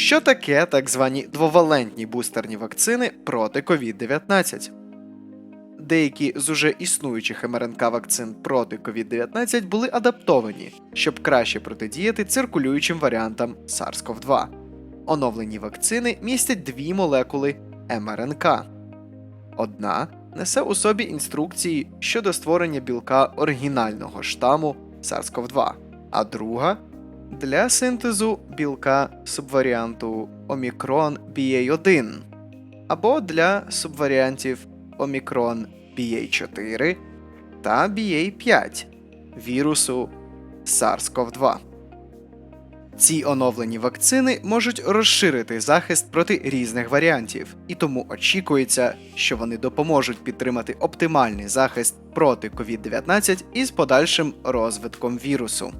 Що таке так звані двовалентні бустерні вакцини проти COVID-19? Деякі з уже існуючих МРНК вакцин проти COVID-19 були адаптовані, щоб краще протидіяти циркулюючим варіантам SARS-CoV-2. Оновлені вакцини містять дві молекули МРНК. Одна несе у собі інструкції щодо створення білка оригінального штаму SARS-CoV-2, а друга для синтезу білка субваріанту Omicron BA1 або для субваріантів Omicron BA4 та BA5 вірусу SARS-CoV-2. Ці оновлені вакцини можуть розширити захист проти різних варіантів, і тому очікується, що вони допоможуть підтримати оптимальний захист проти COVID-19 із подальшим розвитком вірусу.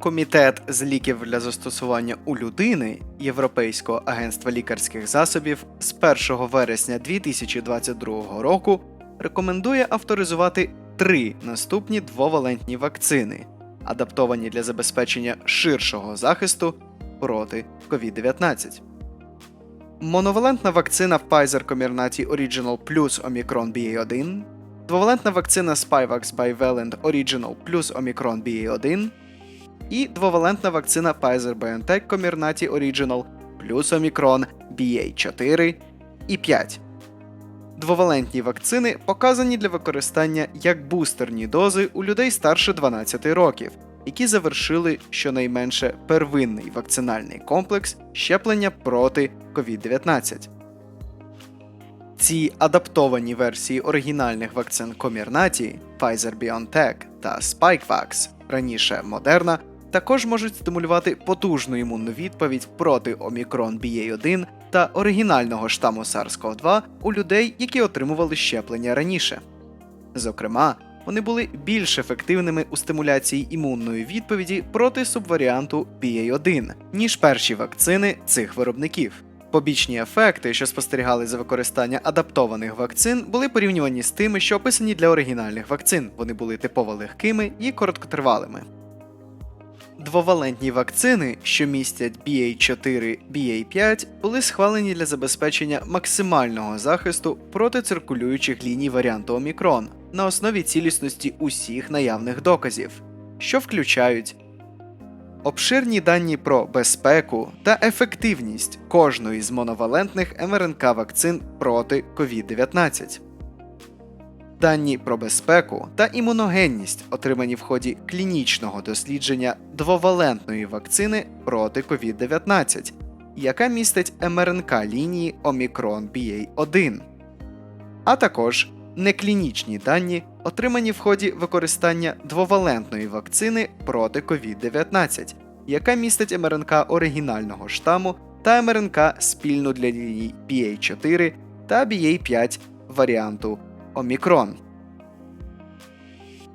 Комітет з ліків для застосування у людини Європейського агентства лікарських засобів з 1 вересня 2022 року рекомендує авторизувати три наступні двовалентні вакцини, адаптовані для забезпечення ширшого захисту проти COVID-19. Моновалентна вакцина Pfizer Comirnaty Original Plus Omicron BA1, двовалентна вакцина Spivaks Bivalent Original Plus Omicron BA1 і двовалентна вакцина Pfizer-BioNTech Comirnaty Original плюс Omicron BA4 і 5. Двовалентні вакцини показані для використання як бустерні дози у людей старше 12 років, які завершили щонайменше первинний вакцинальний комплекс щеплення проти COVID-19. Ці адаптовані версії оригінальних вакцин Comirnaty, Pfizer-BioNTech та Spikevax, раніше Moderna, також можуть стимулювати потужну імунну відповідь проти Omicron BA1 та оригінального штаму SARS-CoV-2 у людей, які отримували щеплення раніше. Зокрема, вони були більш ефективними у стимуляції імунної відповіді проти субваріанту BA1, ніж перші вакцини цих виробників. Побічні ефекти, що спостерігали за використання адаптованих вакцин, були порівнювані з тими, що описані для оригінальних вакцин. Вони були типово легкими і короткотривалими. Двовалентні вакцини, що містять BA4 BA5, були схвалені для забезпечення максимального захисту проти циркулюючих ліній варіанту Омікрон на основі цілісності усіх наявних доказів, що включають обширні дані про безпеку та ефективність кожної з моновалентних МРНК вакцин проти COVID-19 дані про безпеку та імуногенність, отримані в ході клінічного дослідження двовалентної вакцини проти COVID-19, яка містить МРНК лінії Omicron BA1, а також неклінічні дані, отримані в ході використання двовалентної вакцини проти COVID-19, яка містить МРНК оригінального штаму та МРНК спільно для ліній BA4 та BA5 варіанту Омікрон.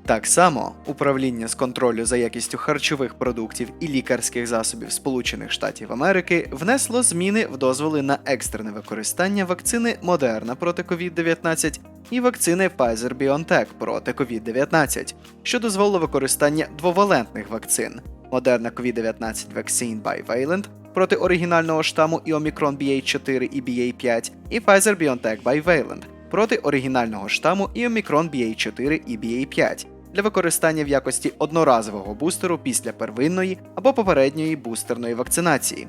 Так само управління з контролю за якістю харчових продуктів і лікарських засобів Сполучених Штатів Америки внесло зміни в дозволи на екстрене використання вакцини Moderna проти COVID-19 і вакцини Pfizer-BioNTech проти COVID-19, що дозволило використання двовалентних вакцин Moderna COVID-19 Vaccine Bivalent проти оригінального штаму і Omicron BA4 і BA5 і Pfizer-BioNTech Bivalent проти оригінального штаму і Omicron BA4 і BA5 для використання в якості одноразового бустеру після первинної або попередньої бустерної вакцинації.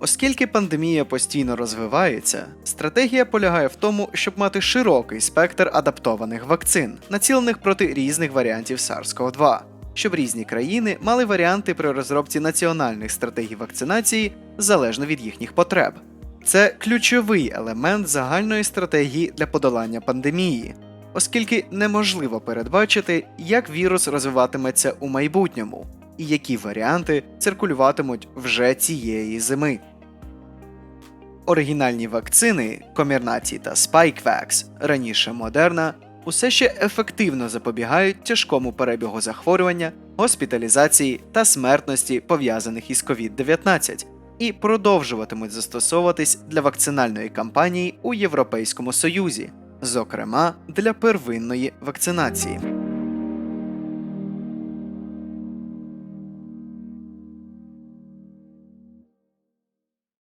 Оскільки пандемія постійно розвивається, стратегія полягає в тому, щоб мати широкий спектр адаптованих вакцин, націлених проти різних варіантів SARS-CoV-2, щоб різні країни мали варіанти при розробці національних стратегій вакцинації залежно від їхніх потреб. Це ключовий елемент загальної стратегії для подолання пандемії, оскільки неможливо передбачити, як вірус розвиватиметься у майбутньому і які варіанти циркулюватимуть вже цієї зими. Оригінальні вакцини Comirnaty та Spikevax, раніше Moderna, усе ще ефективно запобігають тяжкому перебігу захворювання, госпіталізації та смертності, пов'язаних із COVID-19, і продовжуватимуть застосовуватись для вакцинальної кампанії у Європейському Союзі, зокрема для первинної вакцинації.